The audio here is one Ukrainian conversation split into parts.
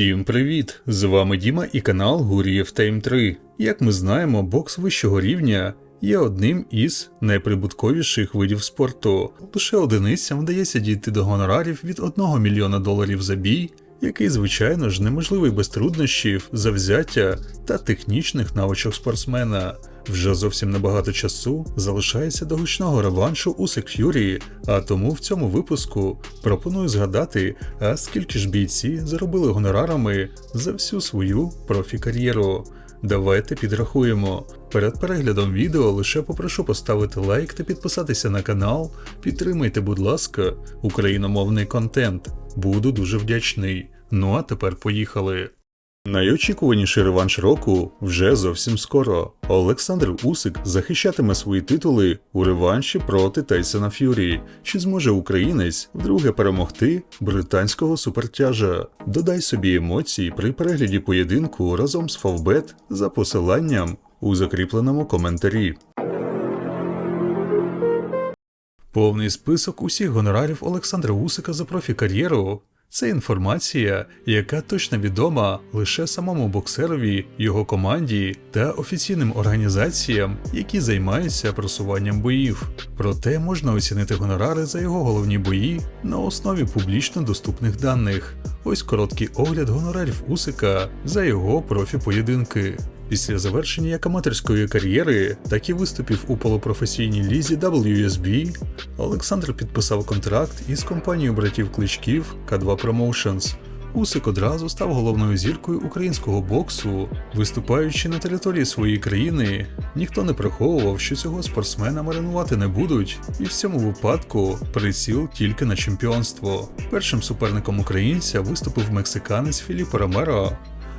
Всім привіт! З вами Діма і канал Гурієв Тайм 3. Як ми знаємо, бокс вищого рівня є одним із найприбутковіших видів спорту. Лише одиницям вдається дійти до гонорарів від 1 мільйона доларів за бій, який, звичайно ж, неможливий без труднощів, завзяття та технічних навичок спортсмена. Вже зовсім небагато часу залишається до гучного реваншу у Секфюрі, а тому в цьому випуску пропоную згадати, а скільки ж бійці заробили гонорарами за всю свою профі-кар'єру. Давайте підрахуємо. Перед переглядом відео лише попрошу поставити лайк та підписатися на канал. Підтримайте, будь ласка, україномовний контент. Буду дуже вдячний. Ну а тепер поїхали. Найочікуваніший реванш року вже зовсім скоро. Олександр Усик захищатиме свої титули у реванші проти Тайсона Ф'юрі. Чи зможе українець вдруге перемогти британського супертяжа? Додай собі емоцій при перегляді поєдинку разом з Фавбет за посиланням у закріпленому коментарі. Повний список усіх гонорарів Олександра Усика за профі-кар'єру це інформація, яка точно відома лише самому боксерові, його команді та офіційним організаціям, які займаються просуванням боїв. Проте можна оцінити гонорари за його головні бої на основі публічно доступних даних. Ось короткий огляд гонорарів Усика за його профі-поєдинки. Після завершення як аматорської кар'єри, так і виступів у полупрофесійній лізі WSB, Олександр підписав контракт із компанією братів Кличків K2 Promotions. Усик одразу став головною зіркою українського боксу, виступаючи на території своєї країни, ніхто не приховував, що цього спортсмена маринувати не будуть, і в цьому випадку приціл тільки на чемпіонство. Першим суперником українця виступив мексиканець Філіппо Ромеро,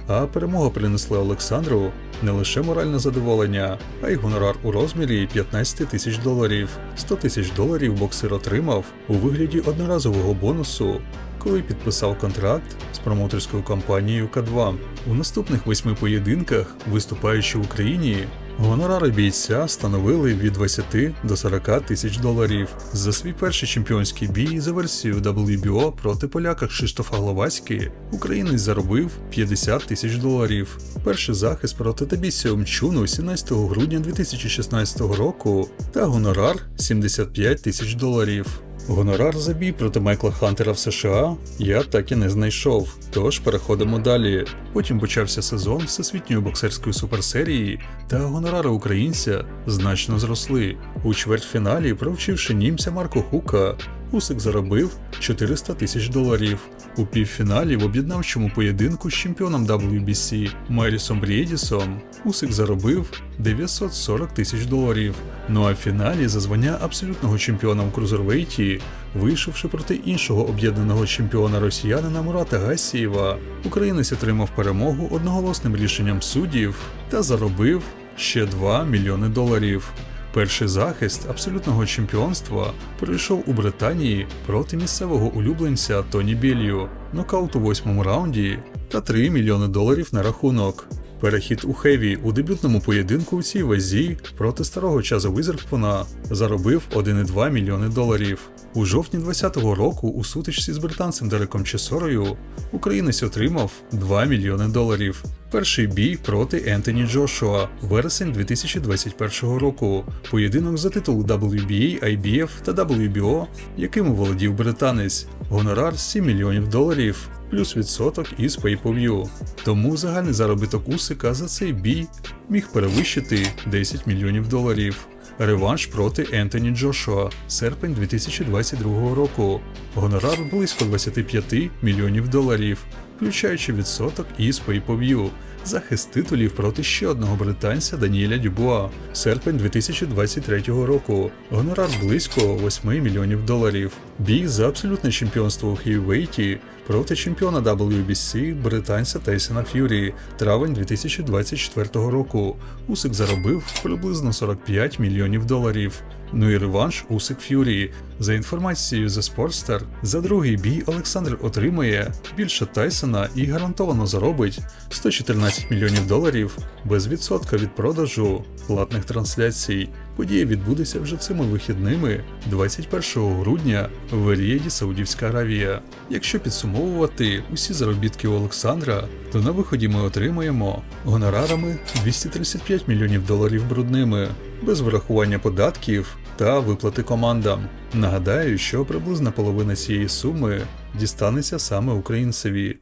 а перемога принесла Олександру не лише моральне задоволення, а й гонорар у розмірі 15 тисяч доларів. 100 тисяч доларів боксер отримав у вигляді одноразового бонусу, коли підписав контракт з промоутерською компанією К2. У наступних восьми поєдинках, виступаючи в Україні, Гонорари бійця становили від 20 до 40 тисяч доларів. За свій перший чемпіонський бій за версією WBO проти поляка Кшиштофа Гловацькі українець заробив 50 тисяч доларів. Перший захист проти Табісіо Мчуну 17 грудня 2016 року та гонорар 75 тисяч доларів. Гонорар за бій проти Майкла Хантера в США я так і не знайшов. Тож переходимо далі. Потім почався сезон всесвітньої боксерської суперсерії, та гонорари українця значно зросли. У чвертьфіналі, провчивши німця Марко Хука, Усик заробив 400 тисяч доларів. У півфіналі в об'єднавчому поєдинку з чемпіоном WBC Мерісом Брєдісом Усик заробив 940 тисяч доларів. Ну а в фіналі за звання абсолютного чемпіона в крузервейті, вийшовши проти іншого об'єднаного чемпіона росіянина Мурата Гасієва, українець отримав перемогу одноголосним рішенням суддів та заробив ще 2 мільйони доларів. Перший захист абсолютного чемпіонства пройшов у Британії проти місцевого улюбленця Тоні Білью, нокаут у восьмому раунді та 3 мільйони доларів на рахунок. Перехід у Хеві у дебютному поєдинку у цій вазі проти старого часу Візерпона заробив 1,2 мільйони доларів. У жовтні 2020 року у сутичці з британцем Дереком Чесорою українець отримав 2 мільйони доларів. Перший бій проти Ентоні Джошуа, вересень 2021 року. Поєдинок за титул WBA, IBF та WBO, яким володів британець. Гонорар 7 мільйонів доларів, плюс відсоток із pay-per-view. Тому загальний заробіток Усика за цей бій міг перевищити 10 мільйонів доларів. Реванш проти Ентоні Джошуа, серпень 2022 року. Гонорар близько 25 мільйонів доларів, включаючи відсоток із pay-per-view. Захист титулів проти ще одного британця Даніеля Дюбуа, серпень 2023 року. Гонорар близько 8 мільйонів доларів. Бій за абсолютне чемпіонство у хейвейті проти чемпіона WBC британця Тейсона Ф'юрі, травень 2024 року. Усик заробив приблизно 45 мільйонів доларів. Ну і реванш Усик Ф'юрі. За інформацією The Sportster, за другий бій Олександр отримує більше Тайсона і гарантовано заробить 114 мільйонів доларів без відсотка від продажу платних трансляцій. Подія відбудеться вже цими вихідними 21 грудня в Ріяді Саудівська Аравія. Якщо підсумовувати усі заробітки Олександра, то на виході ми отримаємо гонорарами 235 мільйонів доларів брудними, без врахування податків та виплати командам. Нагадаю, що приблизна половина цієї суми дістанеться саме українцеві.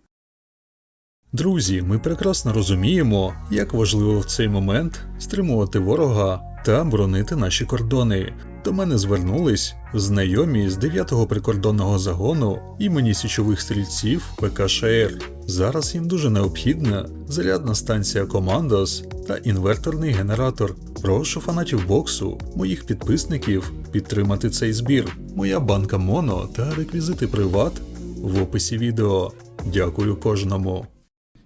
Друзі, ми прекрасно розуміємо, як важливо в цей момент стримувати ворога та боронити наші кордони. До мене звернулись знайомі з 9-го прикордонного загону імені січових стрільців ПКШР. Зараз їм дуже необхідна зарядна станція Командос та інверторний генератор. Прошу фанатів боксу, моїх підписників підтримати цей збір. Моя банка Моно та реквізити Приват в описі відео. Дякую кожному.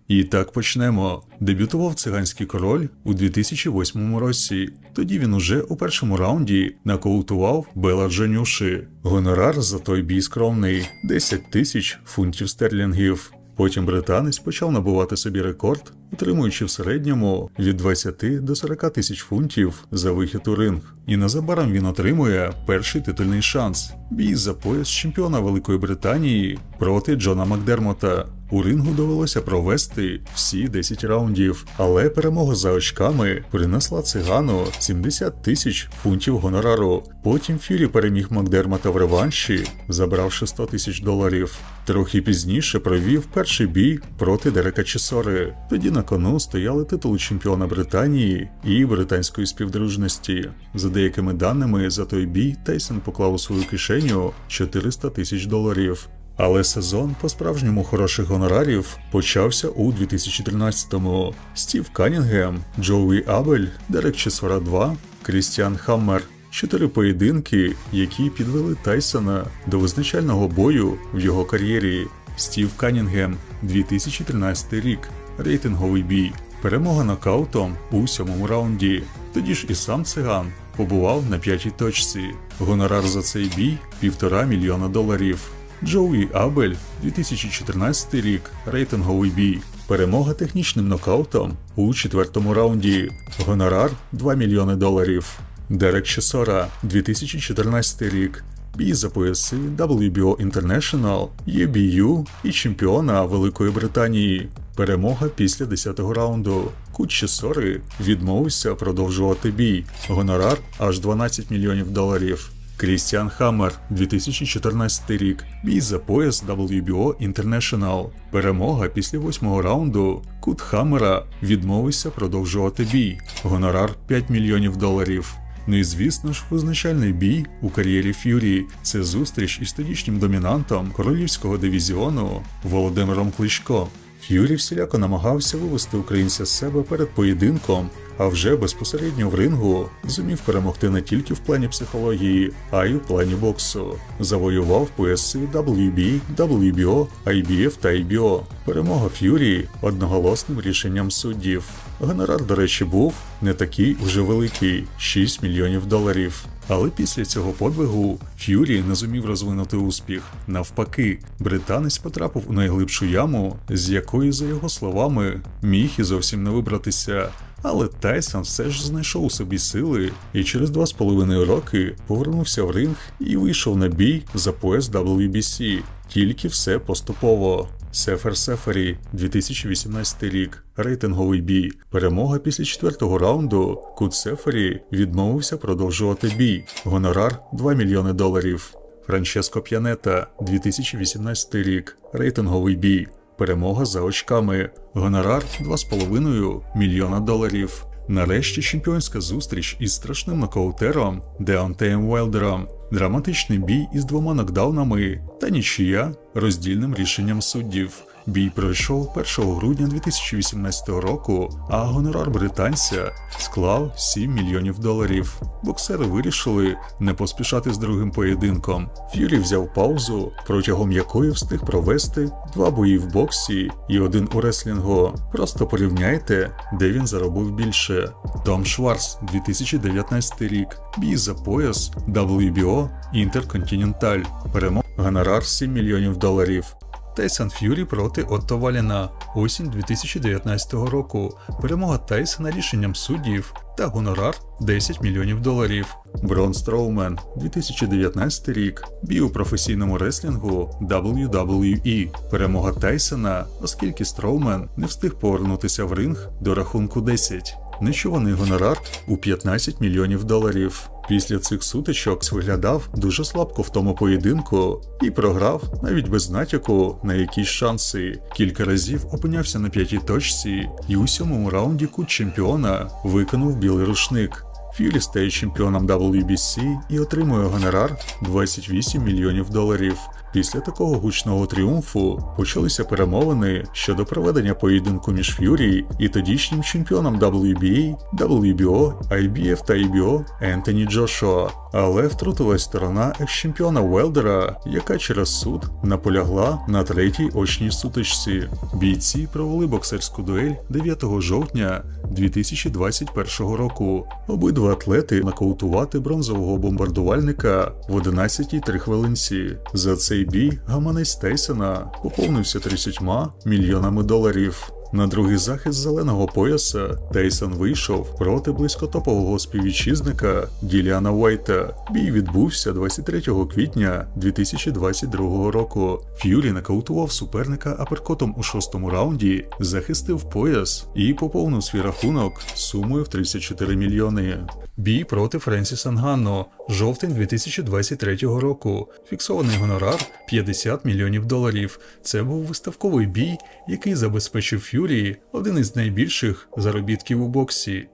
І так почнемо. Дебютував циганський король у 2008 році. Тоді він уже у першому раунді нокаутував Бела Джанюши. Гонорар за той бій скромний 10 тисяч фунтів стерлінгів. Потім британець почав набувати собі рекорд, отримуючи в середньому від 20 до 40 тисяч фунтів за вихід у ринг. І незабаром він отримує перший титульний шанс бій за пояс чемпіона Великої Британії проти Джона Макдермота. У рингу довелося провести всі 10 раундів, але перемога за очками принесла цигану 70 тисяч фунтів гонорару. Потім Фюрі переміг Макдермата в реванші, забравши 100 тисяч доларів. Трохи пізніше провів перший бій проти Дерека Чесори. Тоді на кону стояли титул чемпіона Британії і британської співдружності. За деякими даними, за той бій Тайсон поклав у свою кишеню 400 тисяч доларів. Але сезон по-справжньому хороших гонорарів почався у 2013-му. Стів Канінгем, Джоуі Абель, Дерек Чесора 2, Крістіан Хаммер. Чотири поєдинки, які підвели Тайсона до визначального бою в його кар'єрі. Стів Канінгем, 2013 рік, рейтинговий бій, перемога нокаутом у сьомому раунді. Тоді ж і сам циган побував на п'ятій точці. Гонорар за цей бій півтора мільйона доларів. Джоуі Абель, 2014 рік, рейтинговий бій. Перемога технічним нокаутом у четвертому раунді. Гонорар 2 мільйони доларів. Дерек Чесора, 2014 рік. Бій за пояси WBO International, EBU і чемпіона Великої Британії. Перемога після 10-го раунду. Кут Чесори відмовився продовжувати бій. Гонорар аж 12 мільйонів доларів. Крістіан Хаммер, 2014 рік. Бій за пояс WBO International. Перемога після восьмого раунду. Кут Хаммера відмовився продовжувати бій. Гонорар 5 мільйонів доларів. Ну і звісно ж, визначальний бій у кар'єрі Ф'юрі це зустріч із тодішнім домінантом королівського дивізіону Володимиром Кличко. Ф'юрі всіляко намагався вивести українця з себе перед поєдинком, а вже безпосередньо в рингу зумів перемогти не тільки в плані психології, а й у плані боксу. Завоював пояси WB, WBO, IBF та IBO. Перемога Ф'юрі одноголосним рішенням суддів. Гонорар, до речі, був не такий уже великий 6 мільйонів доларів. Але після цього подвигу Ф'юрі не зумів розвинути успіх. Навпаки, британець потрапив у найглибшу яму, з якої, за його словами, міг і зовсім не вибратися. Але Тайсон все ж знайшов у собі сили і через два з половиною роки повернувся в ринг і вийшов на бій за пояс WBC. Тільки все поступово. Сефер Сефері, 2018 рік, рейтинговий бій. Перемога після четвертого раунду. Кут Сефері відмовився продовжувати бій. Гонорар 2 мільйони доларів. Франческо П'янета, 2018 рік, рейтинговий бій. Перемога за очками. Гонорар 2,5 мільйона доларів. Нарешті чемпіонська зустріч із страшним нокаутером Деонтеєм Уелдером. Драматичний бій із двома нокдаунами та нічия роздільним рішенням суддів. Бій пройшов 1 грудня 2018 року, а гонорар британця склав 7 мільйонів доларів. Боксери вирішили не поспішати з другим поєдинком. Ф'юрі взяв паузу, протягом якої встиг провести два бої в боксі і один у реслінгу. Просто порівняйте, де він заробив більше. Том Шварц, 2019 рік. Бій за пояс WBO Intercontinental. Перемога гонорар 7 мільйонів доларів. Тайсон Ф'юрі проти Отто Валіна. Осінь 2019 року. Перемога Тайсона рішенням суддів та гонорар 10 мільйонів доларів. Брон Строумен 2019 рік. Бій у професійному реслінгу WWE. Перемога Тайсона, оскільки Строумен не встиг повернутися в ринг до рахунку 10. Нечуваний гонорар у 15 мільйонів доларів. Після цих сутичок виглядав дуже слабко в тому поєдинку і програв навіть без натяку на якісь шанси. Кілька разів опинявся на п'ятій точці, і у сьомому раунді кут чемпіона виконав білий рушник. Ф'юрі стає чемпіоном WBC і отримує гонорар 28 мільйонів доларів. Після такого гучного тріумфу почалися перемовини щодо проведення поєдинку між Ф'юрі і тодішнім чемпіоном WBA, WBO, IBF та IBO Ентоні Джошуа. Але втрутилась сторона екс-чемпіона Велдера, яка через суд наполягла на третій очній сутичці. Бійці провели боксерську дуель 9 жовтня 2021 року. Обидва атлети нокаутувати бронзового бомбардувальника в 11-3 хвилинці. За цей бій гаманець Тейсона поповнився 30 мільйонами доларів. На другий захист зеленого пояса Тейсон вийшов проти близькотопового співвітчизника Діліана Уайта. Бій відбувся 23 квітня 2022 року. Ф'юрі нокаутував суперника аперкотом у шостому раунді, захистив пояс і поповнив свій рахунок сумою в 34 мільйони. Бій проти Френсіса Нганно, жовтень 2023 року. Фіксований гонорар 50 мільйонів доларів. Це був виставковий бій, який забезпечив Ф'юрі один із найбільших заробітків у боксі.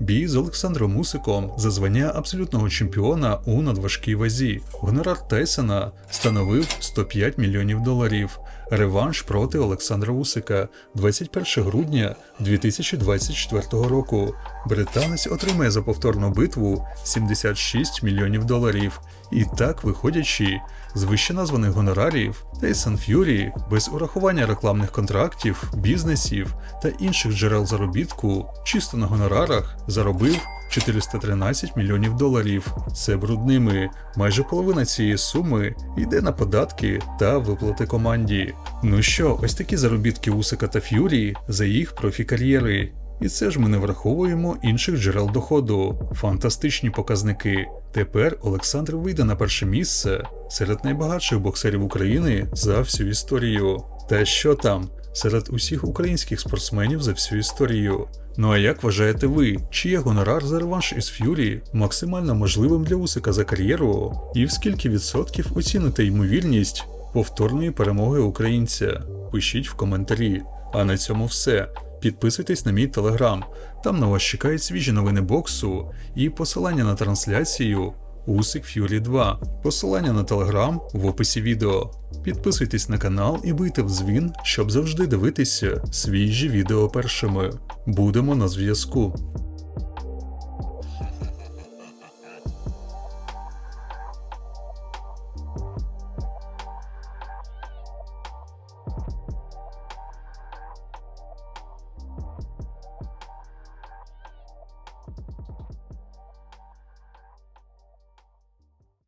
Бій з Олександром Мусиком за звання абсолютного чемпіона у надважкій вазі. Гонорар Тайсона становив 105 мільйонів доларів. Реванш проти Олександра Усика 21 грудня 2024 року. Британець отримає за повторну битву 76 мільйонів доларів. І так, виходячи з вищеназваних гонорарів, Тейсон Ф'юрі без урахування рекламних контрактів, бізнесів та інших джерел заробітку чисто на гонорарах заробив 413 мільйонів доларів. Це брудними. Майже половина цієї суми йде на податки та виплати команді. Ну що, ось такі заробітки Усика та Ф'юрі за їх профі-кар'єри. І це ж ми не враховуємо інших джерел доходу. Фантастичні показники. Тепер Олександр вийде на перше місце серед найбагатших боксерів України за всю історію. Та що там? Серед усіх українських спортсменів за всю історію. Ну а як вважаєте ви, чи є гонорар за реванш із Ф'юрі максимально можливим для Усика за кар'єру? І в скільки відсотків оціните ймовірність повторної перемоги українця? Пишіть в коментарі. А на цьому все. Підписуйтесь на мій телеграм. Там на вас чекають свіжі новини боксу і посилання на трансляцію Усик Ф'юрі 2. Посилання на телеграм в описі відео. Підписуйтесь на канал і бийте в дзвін, щоб завжди дивитися свіжі відео першими. Будемо на зв'язку.